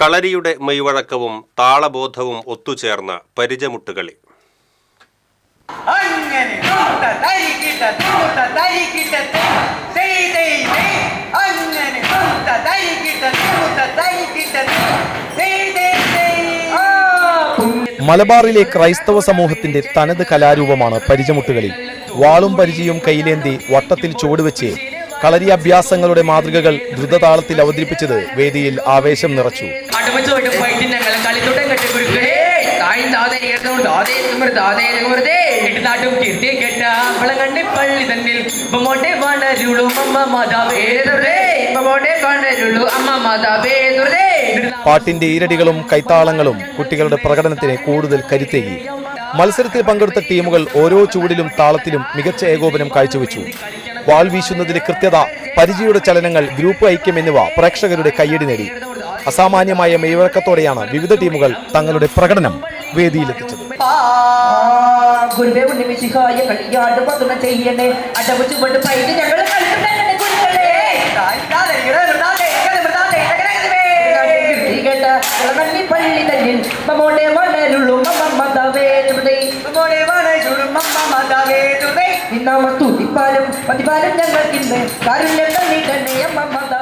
കളരിയുടെ മെയ്വഴക്കവും താളബോധവും ഒത്തുചേർന്ന പരിചമുട്ടുകളി. മലബാറിലെ ക്രൈസ്തവ സമൂഹത്തിന്റെ തനത് കലാരൂപമാണ് പരിചമുട്ടുകളി. വാളും പരിചയും കയ്യിലേന്തി വട്ടത്തിൽ ചുവടുവെച്ച് കളരി അഭ്യാസങ്ങളുടെ മാതൃകകൾ ദ്രുതതാളത്തിൽ അവതരിപ്പിച്ചത് വേദിയിൽ ആവേശം നിറച്ചു. പാട്ടിന്റെ ഈരടികളും കൈത്താളങ്ങളും കുട്ടികളുടെ പ്രകടനത്തിന് കൂടുതൽ കരുത്തേകി. മത്സരത്തിൽ പങ്കെടുത്ത ടീമുകൾ ഓരോ ചുവടിലും താളത്തിലും മികച്ച ഏകോപനം കാഴ്ചവെച്ചു. വാൾ വീശുന്നതിലെ കൃത്യത പരിചയുടെ ചലനങ്ങൾ ഗ്രൂപ്പ് ഐക്യം എന്നിവ പ്രേക്ഷകരുടെ കയ്യടി നേടി. അസാമാന്യമായ മെയ്വഴക്കത്തോടെയാണ് വിവിധ ടീമുകൾ തങ്ങളുടെ പ്രകടനം വേദിയിലെത്തിച്ചത്. പള്ളി തന്നിൽ മാതാവേ തുതേ തുതിപ്പാലും പതിപാലും ഞങ്ങൾക്കിന്ന് കാരുണ്യം തന്നെ അമ്മ.